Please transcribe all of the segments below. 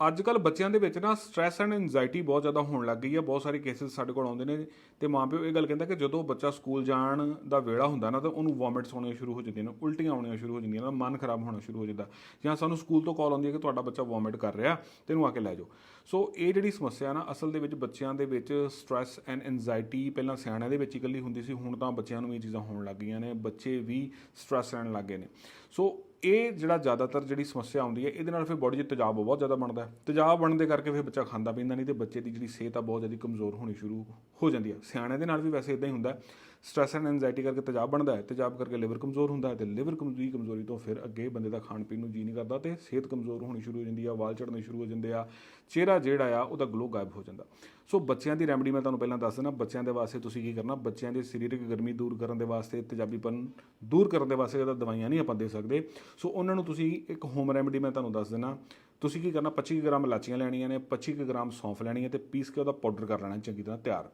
ਅੱਜ ਕੱਲ ਬੱਚਿਆਂ ਦੇ ਵਿੱਚ ਨਾ ਸਟ੍ਰੈਸ ਐਂਡ ਐਂਜ਼ਾਈਟੀ ਬਹੁਤ ਜ਼ਿਆਦਾ ਹੋਣ ਲੱਗ ਗਈ ਹੈ। ਬਹੁਤ ਸਾਰੇ ਕੇਸਿਸ ਸਾਡੇ ਕੋਲ ਆਉਂਦੇ ਨੇ ਤੇ ਮਾਪਿਓ ਇਹ ਗੱਲ ਕਹਿੰਦਾ ਕਿ ਜਦੋਂ ਬੱਚਾ ਸਕੂਲ ਜਾਣ ਦਾ ਵੇਲਾ ਹੁੰਦਾ ਨਾ ਤਾਂ ਉਹਨੂੰ ਵੋਮਿਟਸ ਹੋਣੀਆਂ ਸ਼ੁਰੂ ਹੋ ਜਾਂਦੀਆਂ ਨੇ, ਉਲਟੀਆਂ ਆਉਣੀਆਂ ਸ਼ੁਰੂ ਹੋ ਜਾਂਦੀਆਂ ਨੇ, ਮਨ ਖਰਾਬ ਹੋਣਾ ਸ਼ੁਰੂ ਹੋ ਜਾਂਦਾ। ਜਾਂ ਸਾਨੂੰ ਸਕੂਲ ਤੋਂ ਕਾਲ ਆਉਂਦੀ ਹੈ ਕਿ ਤੁਹਾਡਾ ਬੱਚਾ ਵੋਮਿਟ ਕਰ ਰਿਹਾ ਤੇ ਇਹਨੂੰ ਆ ਕੇ ਲੈ ਜਾਓ। ਸੋ ਇਹ ਜਿਹੜੀ ਸਮੱਸਿਆ ਨਾ ਅਸਲ ਦੇ ਵਿੱਚ ਬੱਚਿਆਂ ਦੇ ਵਿੱਚ ਸਟ੍ਰੈਸ ਐਂਡ ਐਂਜ਼ਾਈਟੀ ਪਹਿਲਾਂ ਸਿਆਣਿਆਂ ਦੇ ਵਿੱਚ ਇਕੱਲੀ ਹੁੰਦੀ ਸੀ, ਹੁਣ ਤਾਂ ਬੱਚਿਆਂ ਨੂੰ ਇਹ ਚੀਜ਼ਾਂ ਹੋਣ ਲੱਗ ਗਈਆਂ ਨੇ, ਬੱਚੇ ਵੀ ਸਟ੍ਰੈਸ ਲੈਣ ਲੱਗ ਗਏ ਨੇ। ਸੋ ਇਹ ਜਿਹੜਾ ਜ਼ਿਆਦਾਤਰ ਜਿਹੜੀ ਸਮੱਸਿਆ ਆਉਂਦੀ ਹੈ, ਇਹਦੇ ਨਾਲ ਫਿਰ ਬੋਡੀ 'ਚ ਤੇਜ਼ਾਬ ਬਹੁਤ ਜ਼ਿਆਦਾ ਬਣਦਾ ਹੈ। ਤੇਜ਼ਾਬ ਬਣਨ ਦੇ ਕਰਕੇ ਫਿਰ ਬੱਚਾ ਖਾਂਦਾ ਪੀਂਦਾ ਨਹੀਂ ਤੇ ਬੱਚੇ ਦੀ ਜਿਹੜੀ ਸਿਹਤ ਆ ਬਹੁਤ ਜ਼ਿਆਦਾ ਕਮਜ਼ੋਰ ਹੋਣੀ ਸ਼ੁਰੂ ਹੋ ਜਾਂਦੀ ਹੈ। ਸਿਆਣਿਆਂ ਦੇ ਨਾਲ ਵੀ ਵੈਸੇ ਇਦਾਂ ਹੀ ਹੁੰਦਾ ਸਟ੍ਰੈਸ ਐਂਡ ਐਂਜਾਇਟੀ ਕਰਕੇ ਤੇਜ਼ਾਬ ਬਣਦਾ ਹੈ, ਤੇਜ਼ਾਬ ਕਰਕੇ ਲਿਵਰ ਕਮਜ਼ੋਰ ਹੁੰਦਾ ਹੈ ਤੇ ਲਿਵਰ ਕਮਜ਼ੋਰੀ ਕਮਜ਼ੋਰੀ ਤੋਂ ਫਿਰ ਅੱਗੇ ਬੰਦੇ ਦਾ ਖਾਣ ਪੀਣ ਨੂੰ ਜੀ ਨਹੀਂ ਕਰਦਾ ਤੇ ਸਿਹਤ ਕਮਜ਼ੋਰ ਹੋਣੀ ਸ਼ੁਰੂ ਹੋ ਜਾਂਦੀ ਆ, ਵਾਲ ਝੜਨੇ ਸ਼ੁਰੂ ਹੋ ਜਾਂਦੇ ਆ, ਚਿਹਰਾ ਜਿਹੜਾ ਆ ਉਹਦਾ ਗਲੋ ਗਾਇਬ ਹੋ ਜਾਂਦਾ। ਸੋ ਬੱਚਿਆਂ ਦੀ ਰੈਮਡੀ ਮੈਂ ਤੁਹਾਨੂੰ ਪਹਿਲਾਂ ਦੱਸ ਦਿੰਦਾ, ਬੱਚਿਆਂ ਦੇ ਵਾਸਤੇ ਤੁਸੀਂ ਕੀ ਕਰਨਾ, ਬੱਚਿਆਂ ਦੀ ਸਰੀਰਕ ਗਰਮੀ ਦੂਰ ਕਰਨ ਦੇ ਵਾਸਤੇ, ਤੇਜ਼ਾਬੀਪਨ ਦੂਰ ਕਰਨ ਦੇ ਵਾਸਤੇ ਇਹਦਾ ਦਵਾਈਆਂ ਨਹੀਂ ਆਪਾਂ ਦੇ ਸਕਦੇ। ਸੋ ਉਹਨਾਂ ਨੂੰ ਤੁਸੀਂ ਇੱਕ ਹੋਮ ਰੈਮਡੀ ਮੈਂ ਤੁਹਾਨੂੰ ਦੱਸ ਦਿੰਦਾ, ਤੁਸੀਂ ਕੀ ਕਰਨਾ 25 ਗ੍ਰਾਮ ਇਲਾਚੀਆਂ ਲੈਣੀਆਂ ਨੇ 25 ਕੁ ਗ੍ਰਾਮ ਸੌਂਫ ਲੈਣੀ ਹੈ ਤੇ ਪੀਸ ਕੇ ਉਹਦਾ ਪਾਊਡਰ ਕਰ ਲੈਣਾ ਚੰਗੀ ਤਰ੍ਹਾਂ ਤਿਆਰ।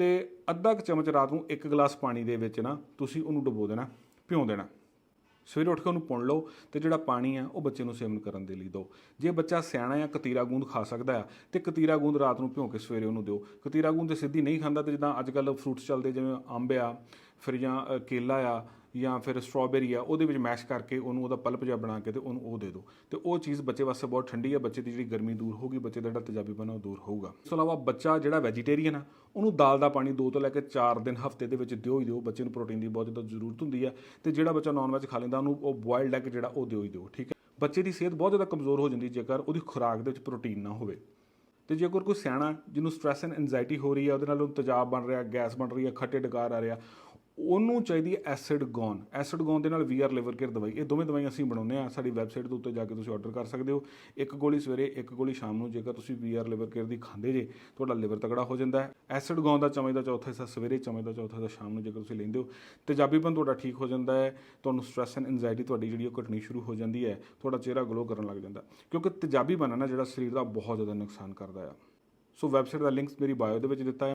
ਤੇ ਅੱਧਾ ਕੁ ਚਮਚ ਰਾਤ ਨੂੰ ਇੱਕ ਗਲਾਸ ਪਾਣੀ ਦੇ ਵਿੱਚ ਨਾ ਤੁਸੀਂ ਉਹਨੂੰ ਡੁਬੋ ਦੇਣਾ, ਭਿਉਂ ਦੇਣਾ। ਸਵੇਰੇ ਉੱਠ ਕੇ ਉਹਨੂੰ ਪੁਣ ਲਓ ਤੇ ਜਿਹੜਾ ਪਾਣੀ ਆ ਉਹ ਬੱਚੇ ਨੂੰ ਸੇਵਨ ਕਰਨ ਦੇ ਲਈ ਦਿਓ। ਜੇ ਬੱਚਾ ਸਿਆਣਾ ਆ ਕਤੀਰਾ ਗੂੰਦ ਖਾ ਸਕਦਾ ਆ ਤੇ ਕਤੀਰਾ ਗੂੰਦ ਰਾਤ ਨੂੰ ਭਿਉਂ ਕੇ ਸਵੇਰੇ ਉਹਨੂੰ ਦਿਓ। ਕਤੀਰਾ ਗੂੰਦ ਤੇ ਸਿੱਧੀ ਨਹੀਂ ਖਾਂਦਾ ਤੇ ਜਿੱਦਾਂ ਅੱਜ ਕੱਲ ਫਰੂਟਸ ਚੱਲਦੇ ਜਿਵੇਂ ਅੰਬ ਆ, ਫਿਰ ਜਾਂ ਕੇਲਾ ਆ ਜਾਂ ਫਿਰ ਸਟ੍ਰਾਬੇਰੀ ਆ, ਉਹਦੇ ਵਿੱਚ ਮੈਸ਼ ਕਰਕੇ ਉਹਨੂੰ ਉਹਦਾ ਪਲਪ ਜਿਹਾ ਬਣਾ ਕੇ ਤੇ ਉਹਨੂੰ ਉਹ ਦੇ ਦਿਓ। ਤੇ ਉਹ ਚੀਜ਼ ਬੱਚੇ ਵਾਸਤੇ ਬਹੁਤ ਠੰਡੀ ਆ, ਬੱਚੇ ਦੀ ਜਿਹੜੀ ਗਰਮੀ ਦੂਰ ਹੋਊਗੀ, ਬੱਚੇ ਦਾ ਜਿਹੜਾ ਤੇਜ਼ਾਬੀਪਨ ਆ ਉਹ ਦੂਰ ਹੋਊਗਾ। ਇਸ ਤੋਂ ਇਲਾਵਾ ਬੱਚਾ ਜਿਹੜਾ ਵੈਜੀਟੇਰੀਅਨ ਆ, ਉਹਨੂੰ ਦਾਲ ਦਾ ਪਾਣੀ 2 ਤੋਂ ਲੈ ਕੇ 4 ਦਿਨ ਹਫ਼ਤੇ ਦੇ ਵਿੱਚ ਦਿਓ ਹੀ ਦਿਓ, ਬੱਚੇ ਨੂੰ ਪ੍ਰੋਟੀਨ ਦੀ ਬਹੁਤ ਜ਼ਿਆਦਾ ਜ਼ਰੂਰਤ ਹੁੰਦੀ ਆ। ਤੇ ਜਿਹੜਾ ਬੱਚਾ ਨਾਨ ਵੈਜ ਖਾ ਲੈਂਦਾ, ਉਹਨੂੰ ਉਹ ਬੋਇਲਡ ਐਗ ਜਿਹੜਾ ਉਹ ਦਿਓ ਹੀ ਦਿਓ, ਠੀਕ ਹੈ ਬੱਚੇ ਦੀ ਸਿਹਤ ਬਹੁਤ ਜ਼ਿਆਦਾ ਕਮਜ਼ੋਰ ਹੋ ਜਾਂਦੀ ਜੇਕਰ ਉਹਦੀ ਖੁਰਾਕ ਦੇ ਵਿੱਚ ਪ੍ਰੋਟੀਨ ਨਾ ਹੋਵੇ। ਤੇ ਜੇਕਰ ਕੋਈ ਸਿਆਣਾ ਜਿਹਨੂੰ ਸਟ੍ਰੈਸ ਐਂਡ ਐਂਜਾਇਟੀ ਹੋ ਰਹੀ ਹੈ ਉਹਦੇ ਨਾਲ ਉਹਨੂੰ ਤੇਜ਼ਾਬ ਬਣ ਰਿਹਾ ਗੈਸ ਬਣ ਰਹੀ ਹੈ ਖੱਟੇ ਡਕਾਰ ਆ ਰਿਹਾ ਉਹਨੂੰ ਚਾਹੀਦੀ ਹੈ ਐਸਿਡ ਗੌਨ ਐਸਿਡ ਗੌਨ ਦੇ ਨਾਲ ਵੀਆਰ ਲਿਵਰ ਕੇਅਰ ਦਵਾਈ। ਇਹ ਦੋਵੇਂ ਦਵਾਈਆਂ ਅਸੀਂ ਬਣਾਉਂਦੇ ਆ ਸਾਡੀ ਵੈਬਸਾਈਟ ਦੇ ਉੱਤੇ ਜਾ ਕੇ ਤੁਸੀਂ ਆਰਡਰ ਕਰ ਸਕਦੇ ਹੋ। ਇੱਕ ਗੋਲੀ ਸਵੇਰੇ, ਇੱਕ ਗੋਲੀ ਸ਼ਾਮ ਨੂੰ। ਜੇਕਰ ਤੁਸੀਂ ਵੀਆਰ ਲਿਵਰ ਕੇਅਰ ਦੀ ਖਾਂਦੇ ਜੇ, ਤੁਹਾਡਾ ਲਿਵਰ ਤਗੜਾ ਹੋ ਜਾਂਦਾ ਹੈ। ਐਸਿਡ ਗੌਨ ਦਾ ਚਮਚ ਦਾ ਚੌਥਾ ਹਿੱਸਾ ਸਵੇਰੇ ਚਮਚ ਦਾ ਚੌਥਾ ਹਿੱਸਾ ਸ਼ਾਮ ਨੂੰ ਜੇਕਰ ਤੁਸੀਂ ਲੈਂਦੇ ਹੋ। ਤੇਜ਼ਾਬੀਪਨ ਤੁਹਾਡਾ ਠੀਕ ਹੋ ਜਾਂਦਾ ਹੈ। ਤੁਹਾਨੂੰ ਸਟ੍ਰੈਸ ਐਂਡ ਐਂਜ਼ਾਈਟੀ ਤੁਹਾਡੀ ਜਿਹੜੀ ਉਹ ਘਟਣੀ ਸ਼ੁਰੂ ਹੋ ਜਾਂਦੀ ਹੈ। ਤੁਹਾਡਾ ਚਿਹਰਾ ਗਲੋ ਕਰਨ ਲੱਗ ਜਾਂਦਾ ਕਿਉਂਕਿ ਤੇਜ਼ਾਬੀਪਨ ਹੈ ਨਾ ਜਿਹੜਾ ਸਰੀਰ ਦਾ ਬਹੁਤ ਜ਼ਿਆਦਾ ਨੁਕਸਾਨ ਕਰਦਾ ਆ ਸੋ ਵੈਬਸਾਈਟ ਦਾ ਲਿੰਕ ਮੇਰੀ ਬਾਇਓ ਦੇ ਵਿੱਚ ਦਿੱਤਾ ਹੈ।